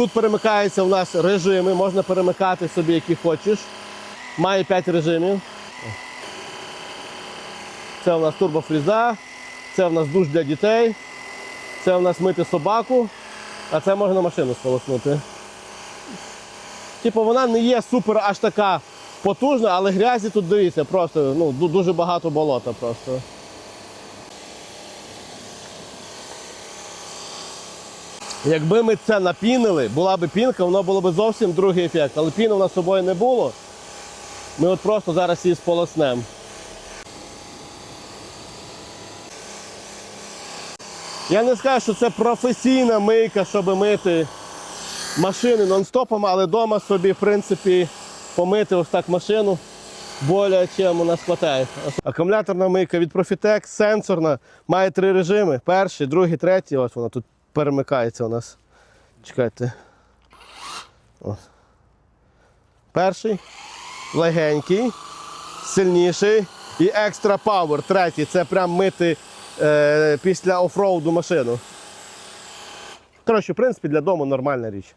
Тут перемикаються у нас режими, можна перемикати собі, які хочеш. Має 5 режимів. Це у нас турбофріза, це у нас душ для дітей, це у нас мити собаку, а це можна машину сполоснути. Типу вона не є супер аж така потужна, але грязі тут дивіться, просто ну, дуже багато болота просто. Якби ми це напінили, була б пінка, воно було б зовсім другий ефект. Але піни в нас собою не було. Ми от просто зараз її сполоснемо. Я не скажу, що це професійна мийка, щоб мити машини нон-стопом, але вдома собі, в принципі, помити ось так машину более чим у нас вистачає. Акумуляторна мийка від Profitex, сенсорна, має три режими. Перший, другий, третій. Ось вона тут перемикається у нас. Чекайте. Ось. Перший, легенький, сильніший і екстра пауер. Третій. Це прям мити е, після офроуду машину. Коротше, в принципі, для дому нормальна річ.